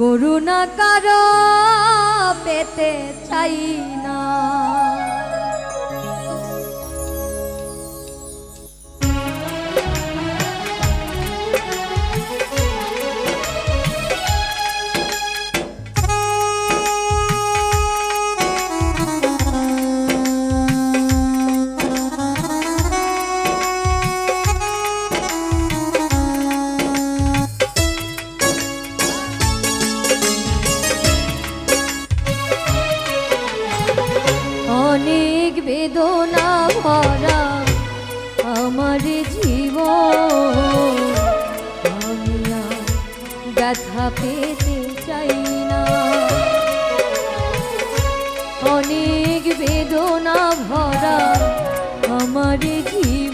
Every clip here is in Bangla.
করুণা কারও পেতে চাই বেদনা ভরা আমার জীবন। আমি ব্যথা পেতে চাই না। অনেক বেদনা ভরা আমার জীব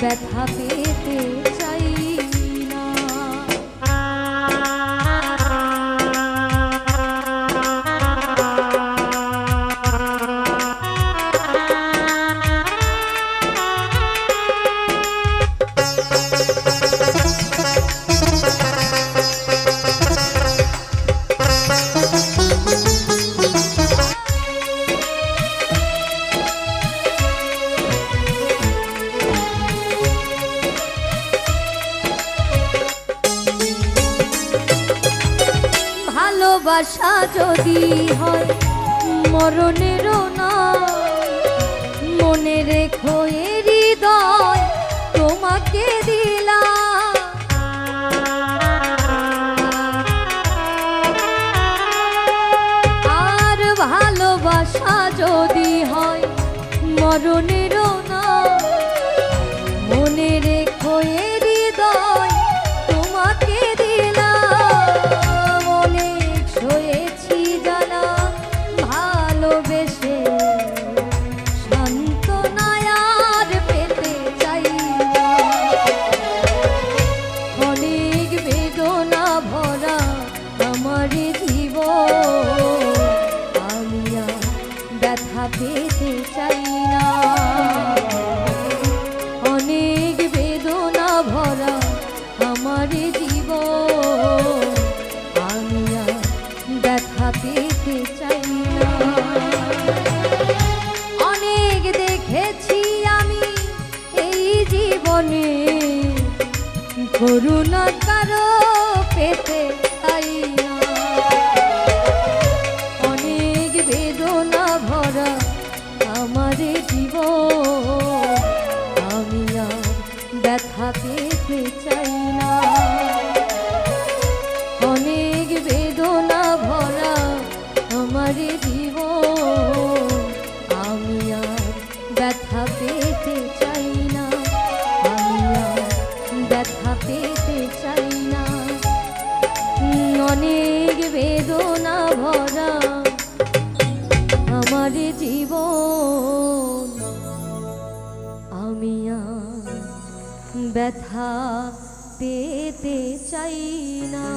that happy. ভালোবাসা যদি হয় মরণের না। মনে রেখো হৃদয় তোমাকে দিলাম। আর ভালোবাসা যদি হয় মরণের করুণা ব্যথা পেতে চাই না।